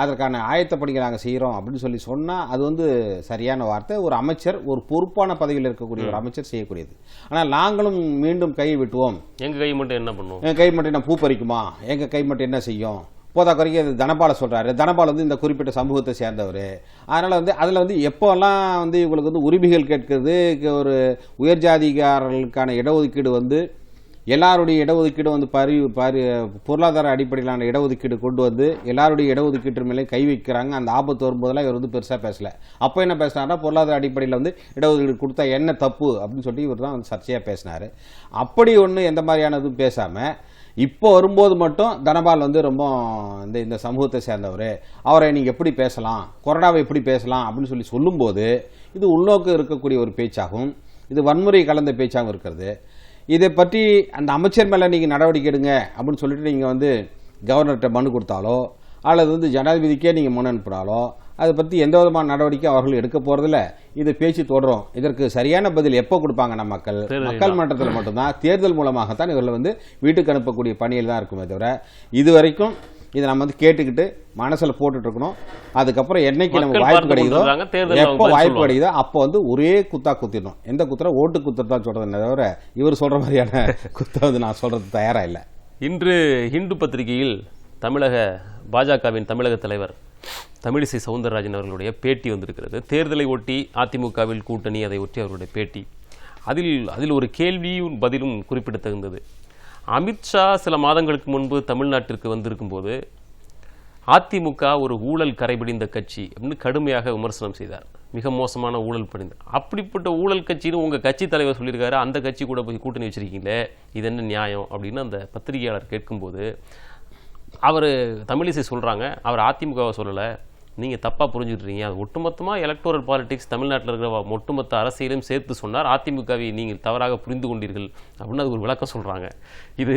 Speaker 3: அதற்கான ஆயத்த பணிகளை நாங்கள் செய்கிறோம் அப்படின்னு சொல்லி சொன்னால் அது வந்து சரியான வார்த்தை. ஒரு அமைச்சர் ஒரு பொறுப்பான பதவியில் இருக்கக்கூடிய ஒரு அமைச்சர் செய்யக்கூடியது. ஆனால் நாங்களும் மீண்டும் கை விட்டுவோம்.
Speaker 1: எங்க கை மட்டும் என்ன பண்ணும்
Speaker 3: என் கை மட்டும் என்ன பூ பறிக்குமா? எங்க கை மட்டும் என்ன செய்யும்? போதா குறைக்கு அது தனபால சொல்றாரு. தனபால் வந்து இந்த குறிப்பிட்ட சமூகத்தை சேர்ந்தவர். அதனால வந்து அதுல வந்து எப்போல்லாம் வந்து இவங்களுக்கு வந்து உரிமைகள் கேட்கிறது ஒரு உயர் ஜாதிகாரர்களுக்கான இடஒதுக்கீடு வந்து எல்லாருடைய இடஒதுக்கீடு வந்து பரி பரி பொருளாதார அடிப்படையிலான இடஒதுக்கீடு கொண்டு வந்து எல்லாருடைய இடஒதுக்கீட்டு மேலே கை வைக்கிறாங்க. அந்த ஆபத்து வரும்போதெல்லாம் இவர் வந்து பெருசாக பேசல. அப்போ என்ன பேசினார்னா பொருளாதார அடிப்படையில் வந்து இடஒதுக்கீடு கொடுத்தா என்ன தப்பு அப்படின்னு சொல்லி இவர் தான் வந்து சர்ச்சையாக பேசினார். அப்படி ஒன்று எந்த மாதிரியானதும் பேசாமல் இப்போ வரும்போது மட்டும் தனபால் வந்து ரொம்ப இந்த இந்த சமூகத்தை சேர்ந்தவர். அவரை நீங்கள் எப்படி பேசலாம்? கொரோனாவை எப்படி பேசலாம்? அப்படின்னு சொல்லி சொல்லும்போது இது உள்நோக்கு இருக்கக்கூடிய ஒரு பேச்சாகும். இது வன்முறை கலந்த பேச்சாகவும் இருக்கிறது. இதை பற்றி அந்த அமைச்சர் மேலே நீங்கள் நடவடிக்கை எடுங்க அப்படின்னு சொல்லிட்டு நீங்கள் வந்து கவர்னர்கிட்ட மனு கொடுத்தாலோ அல்லது வந்து ஜனாதிபதிக்கே நீங்கள் மனு அனுப்பினாலோ அதை பற்றி எந்த விதமான நடவடிக்கை அவர்கள் எடுக்க போகிறதில்ல இது பேச்சு தொடரும். இதற்கு சரியான பதில் எப்போ கொடுப்பாங்க நம்ம மக்கள்? மக்கள் மன்றத்தில் மட்டும்தான். தேர்தல் மூலமாகத்தான் இவர்கள் வந்து வீட்டுக்கு அனுப்பக்கூடிய பணியில் தான் இருக்குமே தவிர இது வரைக்கும் இதை நம்ம வந்து கேட்டுக்கிட்டு மனசுல போட்டுட்டு இருக்கணும் அதுக்கப்புறம் என்னைக்கு நமக்கு வாய்ப்பு கிடைக்குதோ எப்போ வாய்ப்பு. கிடைக்குதோ அப்போ வந்து ஒரே குத்தா குத்திடணும். எந்த குத்துற? ஓட்டு குத்துறது தான் தவிர இவர் சொல்ற மாதிரியான குத்தை வந்து நான் சொல்றது தயாரா இல்லை.
Speaker 1: இன்று ஹிந்து பத்திரிகையில் தமிழக பாஜகவின் தமிழக தலைவர் தமிழிசை சவுந்தரராஜன் அவர்களுடைய பேட்டி வந்திருக்கிறது. தேர்தலை ஒட்டி அதிமுகவில் கூட்டணி அதை ஒட்டி அவருடைய பேட்டி. அதில் அதில் ஒரு கேள்வியும் பதிலும் குறிப்பிடத்தகுந்தது. அமித்ஷா சில மாதங்களுக்கு முன்பு தமிழ்நாட்டிற்கு வந்திருக்கும் போது அதிமுக ஒரு ஊழல் கரைபிடிந்த கட்சி அப்படின்னு கடுமையாக விமர்சனம் செய்தார். மிக மோசமான ஊழல் படிந்த அப்படிப்பட்ட ஊழல் கட்சின்னு உங்கள் கட்சி தலைவர் சொல்லியிருக்காரு அந்த கட்சி கூட போய் கூட்டணி வச்சிருக்கீங்களே இது என்ன நியாயம் அப்படின்னு அந்த பத்திரிகையாளர் கேட்கும்போது அவர் தமிழிசை சொல்கிறாங்க அவர் அதிமுகவை சொல்லலை நீங்கள் தப்பாக புரிஞ்சுக்கிறீங்க அது ஒட்டுமொத்தமாக எலக்டோரல் பாலிடிக்ஸ் தமிழ்நாட்டில் இருக்கிற ஒட்டுமொத்த அரசியலையும் சேர்த்து சொன்னார். அதிமுகவை நீங்கள் தவறாக புரிந்து கொண்டீர்கள் அப்படின்னு அது ஒரு விளக்கம் சொல்கிறாங்க இது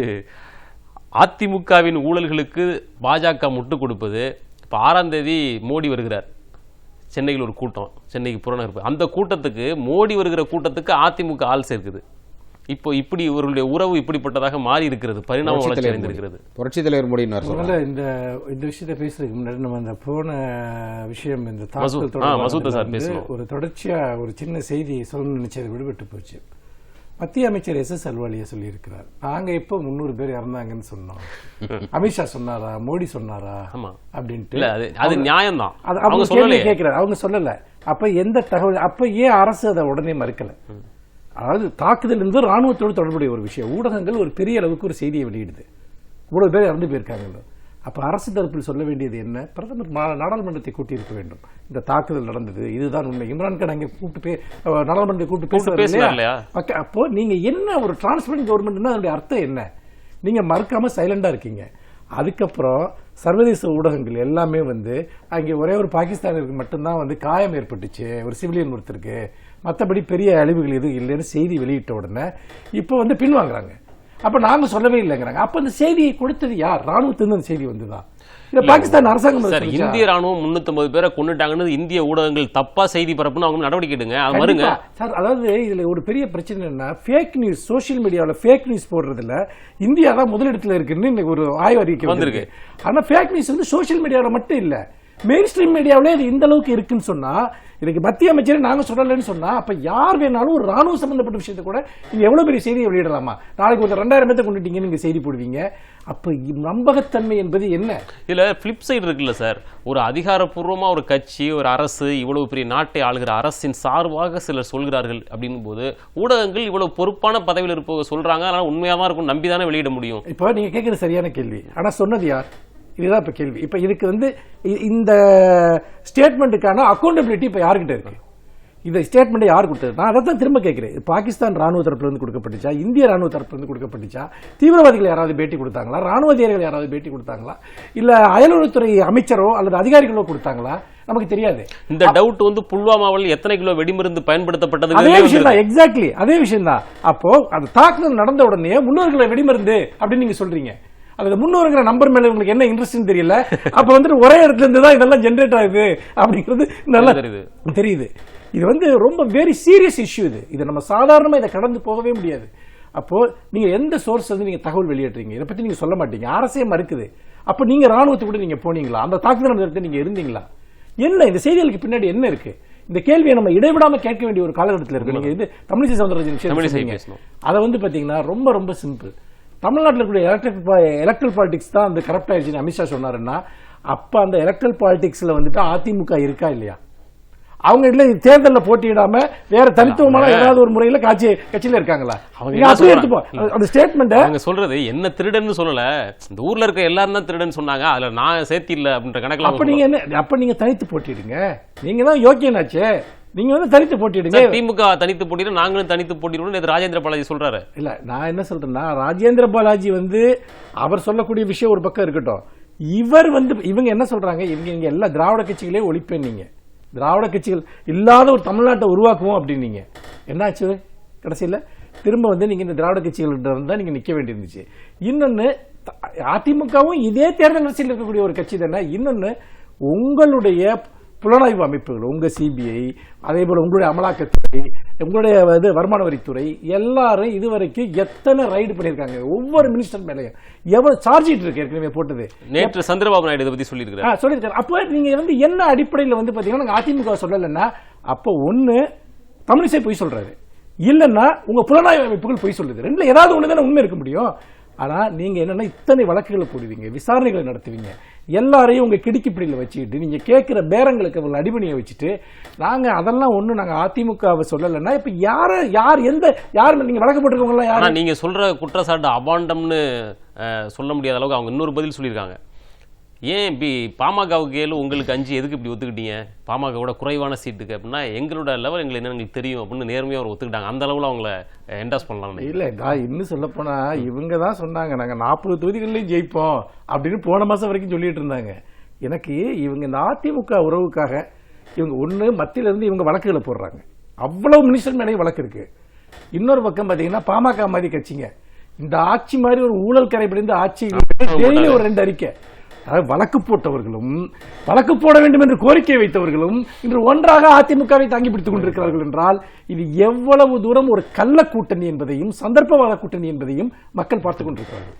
Speaker 1: அதிமுகவின் ஊழல்களுக்கு பாஜக முட்டு கொடுப்பது இப்போ ஆறாம் தேதி மோடி வருகிறார். சென்னையில் ஒரு கூட்டம் சென்னைக்கு புறநகர் அந்த கூட்டத்துக்கு மோடி வருகிற கூட்டத்துக்கு அதிமுக ஆள் சேர்க்குது. இப்போ இப்படி இவர்களுடைய உறவு இப்படிப்பட்டதாக மாறி இருக்கிறது பரிணாம வளர்ச்சி
Speaker 3: தலைவர்
Speaker 1: அடைந்திருக்கிறது.
Speaker 3: புரட்சி தலைவர்
Speaker 2: அதனால இந்த இந்த விஷயத்தை பேசுறதுக்கு முன்னாடி நம்ம இந்த போன விஷயம் இந்த
Speaker 1: மசூத், சார்.
Speaker 2: ஒரு தொடர்ச்சியா ஒரு சின்ன செய்தி சொல்லணும்னு நினைச்சது விடுபட்டு போச்சு. மத்திய அமைச்சர் எஸ் எஸ் அல்வாலியா சொல்லியிருக்கிறார். நாங்க இப்போ முந்நூறு பேர் இறந்தாங்கன்னு சொன்னோம். அமித்ஷா சொன்னாரா? மோடி சொன்னாரா?
Speaker 1: ஆமா.
Speaker 2: அப்படின்ட்டு.
Speaker 1: இல்ல அது நியாயம்தான்.
Speaker 2: அது
Speaker 1: அவங்க
Speaker 2: கேட்கிறார் அவங்க சொல்லல. அப்ப எந்த தகவல் அப்ப ஏன் அரசு அதை உடனே மறுக்கல? அதாவது தாக்குதல் என்பது ராணுவத்தோடு தொடர்புடைய ஒரு விஷயம். ஊடகங்கள் ஒரு பெரிய அளவுக்கு ஒரு செய்தியை வெளியிடுது. இவ்வளவு பேர் இறந்து போயிருக்காங்க அப்ப அரசு தரப்பில் சொல்ல வேண்டியது என்ன? பிரதமர் நாடாளுமன்றத்தை கூட்டியிருக்க வேண்டும். இந்த தாக்குதல் நடந்தது இதுதான் உண்மை. இம்ரான் கான் அங்கே கூப்பிட்டு பே நாடாளுமன்றத்தை கூப்பிட்டு பேசுறாரு அப்போ நீங்க என்ன ஒரு டிரான்ஸ்பரண்ட் கவர்மெண்ட்னா அதனுடைய அர்த்தம் என்ன? நீங்க மறுக்காம சைலண்டா இருக்கீங்க. அதுக்கப்புறம் சர்வதேச ஊடகங்கள் எல்லாமே வந்து அங்கே ஒரே ஒரு பாகிஸ்தானிற்கு மட்டும்தான் வந்து காயம் ஏற்பட்டுச்சு. ஒரு சிவிலியன் ஒருத்தருக்கு. மற்றபடி பெரிய அழிவுகள் எதுவும் இல்லைன்னு செய்தி வெளியிட்ட உடனே இப்போ வந்து பின்வாங்குறாங்க. அப்போ நாங்க சொல்லவே இல்லைங்கிறாங்க. அப்போ அந்த செய்தியை கொடுத்தது யார்? ராணுவத்திலிருந்து அந்த செய்தி வந்துதான் இல்ல பாகிஸ்தான் அரசாங்கம்
Speaker 1: சார்? இந்திய ராணுவம் 350 பேரை கொண்டுட்டாங்கன்னு இந்திய ஊடகங்கள் தப்பா செய்தி பரப்புன்னு அவங்க நடவடிக்கை எடுங்க. அது
Speaker 2: கண்டிப்பா. சார் அதாவது இதுல ஒரு பெரிய பிரச்சனை என்ன ஃபேக் நியூஸ் சோஷியல் மீடியாவுல ஃபேக் நியூஸ் போடுறதுல இந்தியா தான் முதலிடத்துல இருக்குன்னு இன்னைக்கு ஒரு ஆய்வு அறிக்கை வந்திருக்கு. ஆனா ஃபேக் நியூஸ் வந்து சோஷியல் மீடியாவுல மட்டும் இல்ல. மெயின் ஸ்ட்ரீம் மீடியாவிலே இது இந்த அளவுக்கு இருக்குன்னு சொன்னா இன்னைக்கு மத்திய அமைச்சர் நாங்க சொல்லலைன்னு சொன்னா அப்ப யார் வேணாலும் ஒரு ராணுவ சம்பந்தப்பட்ட விஷயத்தை கூட நீங்க எவ்வளவு பெரிய செய்தியை வெளியிடலாமா? நாளைக்கு ஒரு ரெண்டாயிரம் பேர்த்த கொண்டுட்டீங்க நீங்க செய்தி போடுவீங்க. அப்ப நம்பகத்தன்மை என்பது என்ன?
Speaker 1: இதுல ஃபிளிப் சைடு இருக்குல்ல சார் ஒரு அதிகாரப்பூர்வமா ஒரு கட்சி ஒரு அரசு இவ்வளவு பெரிய நாட்டை ஆளுகிற அரசின் சார்பாக சிலர் சொல்கிறார்கள் அப்படின்னும் போது ஊடகங்கள் இவ்வளவு பொறுப்பான பதவியில் இருப்பவங்க சொல்றாங்க. அதனால உண்மையா தான் இருக்கும் நம்பி தானே வெளியிட முடியும்.
Speaker 2: இப்போ நீங்க கேட்கறது சரியான கேள்வி. ஆனா சொன்னது யார்? இதுதான் இப்ப கேள்வி. இப்ப இதுக்கு வந்து இந்த ஸ்டேட்மெண்ட்டுக்கான அக்கௌண்டபிலிட்டி இப்ப யாருக்கிட்ட இருக்கு? இந்த ஸ்டேட்மெண்ட் யார் கொடுத்தது? நான் அதை தான் திரும்ப கேட்கிறேன். பாகிஸ்தான் ராணுவ தரப்புல இருந்து கொடுக்கப்பட்டுச்சா? இந்திய ராணுவ தரப்புல இருந்து கொடுக்கப்பட்டுச்சா? தீவிரவாதிகள் யாராவது பேட்டி கொடுத்தாங்களா? ராணுவ அதிகாரிகள் யாராவது பேட்டி கொடுத்தாங்களா? இல்ல அயலுறவுத்துறை அமைச்சரோ அல்லது அதிகாரிகளோ கொடுத்தாங்களா? நமக்கு தெரியாது.
Speaker 1: இந்த டவுட் வந்து புல்வாமாவில் எத்தனை கிலோ வெடிமருந்து பயன்படுத்தப்பட்டது
Speaker 2: அதே விஷயம் தான் எக்ஸாக்ட்லி அதே விஷயம் தான் அப்போ அந்த தாக்குதல் நடந்த உடனே முன்னோர்களை வெடிமருந்து அப்படின்னு நீங்க சொல்றீங்க. அல்லது முன்னூறுங்கிற நம்பர் மேல உங்களுக்கு என்ன இன்ட்ரெஸ்ட்னு தெரியல. அப்ப வந்துட்டு ஒரே இடத்துல இருந்து தான் இதெல்லாம் ஜென்ரேட் ஆகுது அப்படிங்கிறது நல்லா
Speaker 1: தெரியுது.
Speaker 2: தெரியுது. இது வந்து ரொம்ப வெரி சீரியஸ் இஷ்யூ இது. இது நம்ம சாதாரணமா இதை கடந்து போகவே முடியாது. அப்போ நீங்க எந்த சோர்ஸ் வந்து நீங்க தகவல் வெளியிடுறீங்க? இதை பத்தி நீங்க சொல்ல மாட்டீங்க. அரசே மறுக்குது. அப்ப நீங்க ராணுவத்துக்கு கூட நீங்க போனீங்களா? அந்த தாக்குதல் நடந்த நீங்க இருந்தீங்களா? என்ன இந்த செய்திகளுக்கு பின்னாடி என்ன இருக்கு? இந்த கேள்வியை நம்ம இடைவிடாம கேட்க வேண்டிய ஒரு காலகட்டத்தில் இருக்கு. நீங்க இது தமிழிசை சவுந்தரராஜன் விஷயம். அதை வந்து பாத்தீங்கன்னா ரொம்ப ரொம்ப சிம்பிள் தமிழ்நாட்டில் இருக்கக்கூடிய எலக்ட்ரிக் எலக்ட்ரல் பாலிடிக்ஸ் தான் அந்த கரப்ட் ஆயிடுச்சுன்னு அமித்ஷா சொன்னாருன்னா அப்ப அந்த எலக்ட்ரல் பாலிடிக்ஸ்ல வந்துட்டு அதிமுக இருக்கா இல்லையா? அவங்க இல்ல தேர்தல்ல போட்டியிடாம வேற தனித்துவமான ஏதாவது ஒரு முறையில காட்சி கட்சியில இருக்காங்களா? அந்த ஸ்டேட்மெண்ட்
Speaker 1: அவங்க சொல்றது என்ன திருடன்னு சொல்லல. இந்த ஊர்ல இருக்க எல்லாரும் தான் திருடன் சொன்னாங்க. அதுல நான் சேர்த்தி இல்ல அப்படின்ற கணக்குல
Speaker 2: அப்ப நீங்க என்ன அப்ப நீங்க தனித்து போட்டிடுங்க நீங்க தான் யோக்கியனாச்சே. நீங்க வந்து தனித்து போட்டிடுங்க
Speaker 1: திமுக தனித்து போட்டிடும் நாங்களும் தனித்து போட்டிடுவோம் நேற்று ராஜேந்திர பாலாஜி சொல்றாரு.
Speaker 2: இல்ல நான் என்ன சொல்றேன்னா ராஜேந்திர பாலாஜி வந்து அவர் சொல்லக்கூடிய விஷயம் ஒரு பக்கம் இருக்கட்டும். இவர் வந்து இவங்க என்ன சொல்றாங்க? இவங்க இங்க எல்லா திராவிட கட்சிகளே ஒழிப்பேன் நீங்க. திராவிட கட்சிகள் இல்லாத ஒரு தமிழ்நாட்டை உருவாக்குவோம் அப்படின்னீங்க என்னாச்சு? கடைசியில திரும்ப வந்து நீங்க இந்த திராவிட கட்சிகள்கிட்ட இருந்தா நீங்க நிக்க வேண்டியிருந்துச்சு. இன்னொன்னு த- அதிமுகவும் இதே தேர்தல் அரசியல் இருக்கக்கூடிய ஒரு கட்சி தானே. இன்னொன்னு உங்களுடைய புலனாய்வு அமைப்புகள் உங்க சிபிஐ அதே போல உங்களுடைய அமலாக்கத்துறை உங்களுடைய இது வருமான வரித்துறை எல்லாரும் இதுவரைக்கும் எத்தனை ரைடு பண்ணியிருக்காங்க? ஒவ்வொரு மினிஸ்டர் மேலேயும். எவ்வளவு சார்ஜ் இருக்கு ஏற்கனவே போட்டது?
Speaker 1: நேற்று சந்திரபாபு நாயுடு இதை பத்தி சொல்லியிருக்கிறார்.
Speaker 2: ஆ, சொல்லியிருக்காரு. அப்போ நீங்க வந்து என்ன அடிப்படையில் வந்து பாத்தீங்கன்னா நாங்க அதிமுக சொல்லலைன்னா அப்போ ஒண்ணு தமிழிசை பொய் சொல்றாரு. இல்லைன்னா உங்க புலனாய்வு அமைப்புகள் பொய் சொல்லுது. ரெண்டுல ஏதாவது ஒண்ணு தானே உண்மை இருக்க முடியும். ஆனா நீங்க என்னன்னா இத்தனை வழக்குகளை போடுவீங்க விசாரணைகளை நடத்துவீங்க. எல்லாரையும் உங்க கிடுக்கிப்பிடியில் வச்சுக்கிட்டு நீங்க கேட்கிற பேரங்களுக்கு அவங்களை அடிபணியை வச்சுட்டு நாங்க அதெல்லாம் ஒன்றும் நாங்க அதிமுகவை சொல்லலைன்னா இப்ப யார யார் எந்த யார் நீங்கள் நீங்க வழக்கு போட்டுருக்கவங்களாம் யார்?
Speaker 1: நீங்கள்
Speaker 2: யாரு
Speaker 1: நீங்க சொல்ற குற்றச்சாட்டு அபாண்டம்னு அஹ், சொல்ல முடியாத அளவுக்கு அவங்க இன்னொரு பதில் சொல்லியிருக்காங்க. ஏன் இப்படி பாமகவுக்கு ஏழு உங்களுக்கு அஞ்சு எதுக்கு இப்படி ஒத்துக்கிட்டீங்க? பாமகவோட குறைவான சீட்டுக்கு அப்படின்னா எங்களோட லெவல் எங்களுக்கு என்ன எங்களுக்கு தெரியும் அப்படின்னு நேர்மையா அவர் ஒத்துக்கிட்டாங்க. அந்த அளவுல அவங்கள என்டாஸ் பண்ணலாம்
Speaker 2: இல்ல நான் இன்னும் சொல்ல போனா இவங்க தான் சொன்னாங்க. நாங்க நாற்பது தொகுதிகள்லயும் ஜெயிப்போம் அப்படின்னு போன மாசம் வரைக்கும் சொல்லிட்டு இருந்தாங்க. எனக்கு இவங்க இந்த அதிமுக உறவுக்காக இவங்க ஒண்ணு மத்தியில இருந்து இவங்க வழக்குகளை போடுறாங்க. அவ்வளவு மினிஸ்டர் மேலேயும் வழக்கு இருக்கு. இன்னொரு பக்கம் பாத்தீங்கன்னா பாமக மாதிரி கட்சிங்க. இந்த ஆட்சி மாதிரி ஒரு ஊழல் கரைபிடிந்த ஆட்சி டெய்லி ஒரு ரெண்டு அறிக்கை. அதாவது வழக்கு போட்டவர்களும் வழக்கு போட வேண்டும் என்று கோரிக்கை வைத்தவர்களும் இன்று ஒன்றாக அதிமுகவை தாங்கி பிடித்துக் கொண்டிருக்கிறார்கள் என்றால் இது எவ்வளவு தூரம் ஒரு கள்ள கூட்டணி என்பதையும் சந்தர்ப்பவாத கூட்டணி என்பதையும் மக்கள் பார்த்துக் கொண்டிருக்கிறார்கள்.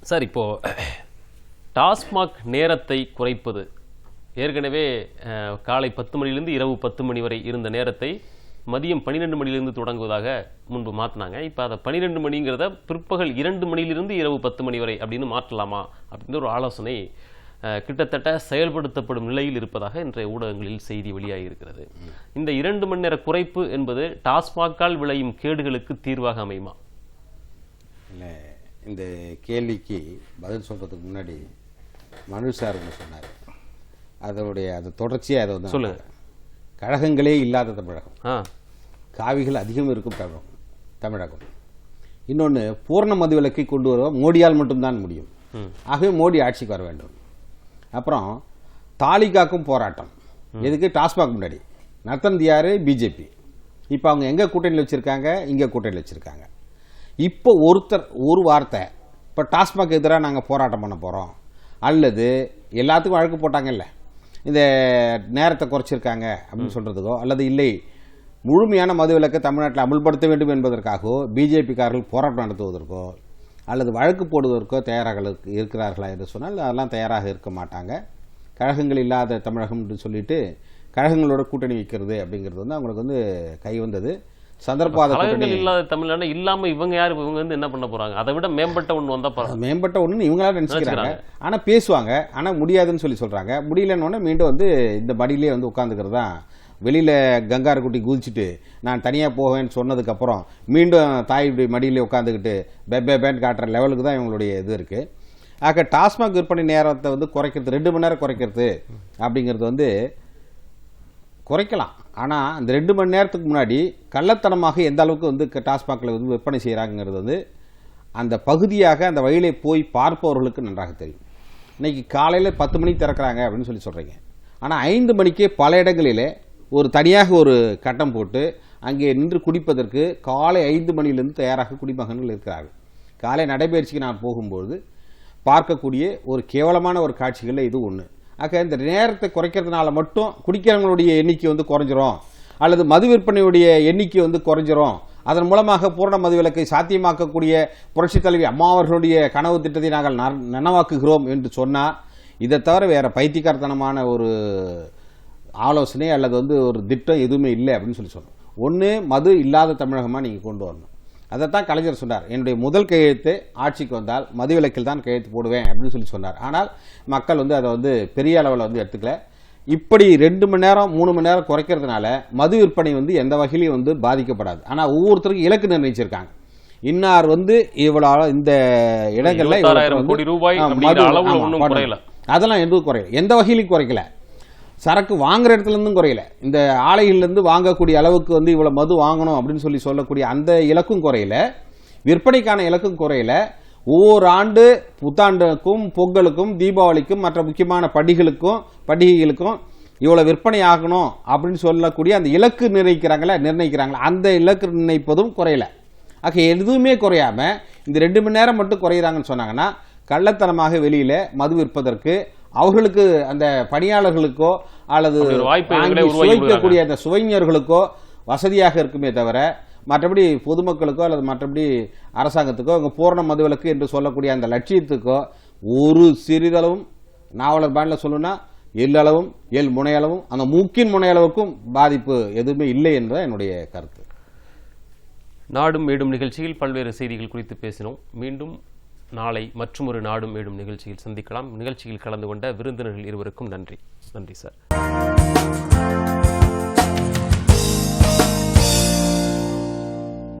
Speaker 1: சார் இப்போ டாஸ்மாக் நேரத்தை குறைப்பது ஏற்கனவே காலை பத்து மணிலிருந்து இரவு பத்து மணி வரை இருந்த நேரத்தை மதியம் பன்னிரெண்டு மணிலிருந்து தொடங்குவதாக முன்பு மாற்றினாங்க இப்போ அதை பன்னிரெண்டு மணிங்கிறத பிற்பகல் இரண்டு மணிலிருந்து இரவு பத்து மணி வரை அப்படின்னு மாற்றலாமா அப்படின்ற ஒரு ஆலோசனை கிட்டத்தட்ட செயல்படுத்தப்படும் நிலையில் இருப்பதாக இன்றைய ஊடகங்களில் செய்தி வெளியாகி இருக்கிறது இந்த இரண்டு மணி நேர குறைப்பு என்பது டாஸ்மாக்கால் விளையும் கேடுகளுக்கு தீர்வாக அமையுமா
Speaker 3: இல்லை இந்த கேள்விக்கு பதில் சொல்கிறதுக்கு முன்னாடி மனு சார் சொன்னார் அதனுடைய அது தொடர்ச்சியாக அதை வந்து நான்
Speaker 1: சொல்லுங்க.
Speaker 3: பார்க்கிறேன். கழகங்களே இல்லாத தமிழகம்.
Speaker 1: ஆ.
Speaker 3: காவிகள் அதிகம் இருக்கும் தமிழகம். தமிழகம். இன்னொன்று பூர்ண மதுவிலக்கை கொண்டு வர மோடியால் மட்டும்தான் முடியும். ஆகவே மோடி ஆட்சிக்கு வர வேண்டும். அப்புறம் தாலி காக்கும் போராட்டம். எதுக்கு? டாஸ்மாக் முன்னாடி. நடத்தினது யாரு பிஜேபி. இப்போ அவங்க எங்கே கூட்டணியில் வச்சுருக்காங்க? இங்கே கூட்டணியில் வச்சுருக்காங்க. இப்போ ஒருத்தர் ஒரு வார்த்தை. இப்போ டாஸ்மாக் எதிராக நாங்கள் போராட்டம் பண்ண போகிறோம் அல்லது எல்லாத்துக்கும் வழக்கு போட்டாங்கல்ல. இந்த நேரத்தை குறைச்சிருக்காங்க அப்படின்னு சொல்கிறதுக்கோ அல்லது இல்லை முழுமையான மதுவிலக்கை தமிழ்நாட்டில் அமுல்படுத்த வேண்டும் என்பதற்காகவோ பிஜேபிக்காரர்கள் போராட்டம் நடத்துவதற்கோ அல்லது வழக்கு போடுவதற்கோ தயாராக இருக்கிறார்களா என்று சொன்னால் அதெல்லாம் தயாராக இருக்க மாட்டாங்க. கழகங்கள் இல்லாத தமிழகம் என்று சொல்லிட்டு கழகங்களோட கூட்டணி வைக்கிறது அப்படிங்கிறது வந்து அவங்களுக்கு வந்து கை வந்தது. சந்தர்ப்பாத
Speaker 1: கழகங்கள் இல்லாத தமிழ்நாடு இல்லாம இவங்க யாரு இவங்க வந்து என்ன பண்ண போறாங்க? அதை விட மேம்பட்ட ஒண்ணு வந்தா.
Speaker 3: மேம்பட்ட ஒன்று இவங்களா நினைச்சுக்கிறாங்க. ஆனா பேசுவாங்க ஆனா முடியாதுன்னு சொல்லி சொல்றாங்க. முடியலன்னு மீண்டும் வந்து இந்த படியிலே வந்து உட்காந்துக்கிறது தான். வெளியில கங்காரு குட்டி குதிச்சுட்டு நான் தனியா போவேன்னு சொன்னதுக்கு அப்புறம் மீண்டும் தாய் இப்படி மடியிலே உட்காந்துக்கிட்டு பெப்பே பேன் காட்டுற லெவலுக்கு தான் இவங்களுடைய இது இருக்கு. ஆக டாஸ்மாக் விற்பனை நேரத்தை வந்து குறைக்கிறது ரெண்டு மணி நேரம் குறைக்கிறது அப்படிங்கிறது வந்து குறைக்கலாம். ஆனால் அந்த ரெண்டு மணி நேரத்துக்கு முன்னாடி கள்ளத்தனமாக எந்த அளவுக்கு வந்து க- டாஸ்மாகில் வந்து விற்பனை செய்கிறாங்கிறது வந்து அந்த பகுதியாக அந்த வழியிலே போய் பார்ப்பவர்களுக்கு நன்றாக தெரியும். இன்னைக்கு காலையில் பத்து மணிக்கு திறக்கிறாங்க அப்படின்னு சொல்லி சொல்கிறீங்க ஆனால் ஐந்து மணிக்கே பல இடங்களிலே ஒரு தனியாக ஒரு கட்டம் போட்டு அங்கே நின்று குடிப்பதற்கு காலை ஐந்து மணியிலிருந்து தயாராக குடிமகன்கள் இருக்கிறார்கள். காலை நடைபயிற்சிக்கு நான் போகும்போது பார்க்கக்கூடிய ஒரு கேவலமான ஒரு காட்சிகளில் இது ஒன்று ஆக இந்த நேரத்தை குறைக்கிறதுனால மட்டும் குடிக்கிறவங்களுடைய எண்ணிக்கை வந்து குறைஞ்சிரும். அல்லது மது விற்பனையுடைய எண்ணிக்கை வந்து குறைஞ்சிரும். அதன் மூலமாக பூரண மதுவிலக்கை சாத்தியமாக்கக்கூடிய புரட்சித் தலைவி அம்மா அவர்களுடைய கனவு திட்டத்தை நாங்கள் நனவாக்குகிறோம் என்று சொன்னால் இதை தவிர வேற பைத்தியக்காரத்தனமான ஒரு ஆலோசனை அல்லது வந்து ஒரு திட்டம் எதுவுமே இல்லை அப்படின்னு சொல்லி சொன்னோம். ஒன்று மது இல்லாத தமிழகமாக நீங்கள் கொண்டு வரணும். அதைத்தான் கலைஞர் சொன்னார். என்னுடைய முதல் கையெழுத்து ஆட்சிக்கு வந்தால் மதுவிலக்கில் தான் கையெழுத்து போடுவேன் அப்படின்னு சொல்லி சொன்னார். ஆனால் மக்கள் வந்து அதை வந்து பெரிய அளவில் வந்து எடுத்துக்கல. இப்படி ரெண்டு மணி நேரம் மூணு மணி நேரம் குறைக்கிறதுனால மது விற்பனை வந்து எந்த வகையிலையும் வந்து பாதிக்கப்படாது. ஆனால் ஒவ்வொருத்தருக்கும் இலக்கு நிர்ணயிச்சிருக்காங்க. இன்னார் வந்து இவ்வளவு இந்த இடங்கள்ல இவ்வளவு
Speaker 1: 26,000
Speaker 3: வந்து,
Speaker 1: கோடி ரூபாய்.
Speaker 3: அதெல்லாம் எதுவும் குறையல. எந்த வகையிலும் குறைக்கல. சரக்கு வாங்குற இடத்துல இருந்தும் குறையல. இந்த ஆலையிலேருந்து வாங்கக்கூடிய அளவுக்கு வந்து இவ்வளவு மது வாங்கணும் அப்படின்னு சொல்லி சொல்லக்கூடிய அந்த இலக்கும் குறையல. விற்பனைக்கான இலக்கும் குறையல. ஒவ்வொரு ஆண்டு புத்தாண்டுக்கும் பொங்கலுக்கும் தீபாவளிக்கும் மற்ற முக்கியமான பண்டிகளுக்கும் பண்டிகைகளுக்கும் இவ்வளவு விற்பனை ஆகணும் அப்படின்னு சொல்லக்கூடிய அந்த இலக்கு நிர்ணயிக்கிறாங்களே நிர்ணயிக்கிறாங்களா அந்த இலக்கு நிர்ணயிப்பதும் குறையல. ஆக எதுவுமே குறையாம இந்த ரெண்டு மணி நேரம் மட்டும் குறையிறாங்கன்னு சொன்னாங்கன்னா கள்ளத்தனமாக வெளியில மது விற்பதற்கு அவர்களுக்கு அந்த பணியாளர்களுக்கோ அல்லது சுவைக்கக்கூடிய அந்த சுவைஞர்களுக்கோ வசதியாக இருக்குமே தவிர மற்றபடி பொதுமக்களுக்கோ அல்லது மற்றபடி அரசாங்கத்துக்கோ இவங்க பூரண மதுவிலக்கு என்று சொல்லக்கூடிய அந்த லட்சியத்துக்கோ ஒரு சிறிதளவும் நாவலர் பாண்டில் சொல்லணும்னா எல்லளவும் எல் முனையளவும் அந்த மூக்கின் முனையளவுக்கும் பாதிப்பு எதுவுமே இல்லை என்பது என்னுடைய கருத்து.
Speaker 1: நாடும் மேடும் நிகழ்ச்சியில் பல்வேறு செய்திகள் குறித்து பேசினோம். மீண்டும் நாளை மற்றும் ஒரு நாடும் மேடும் நிகழ்ச்சியில் சந்திக்கலாம். நிகழ்ச்சியில் கலந்து கொண்ட விருந்தினர்கள் இருவருக்கும் நன்றி. நன்றி சார்.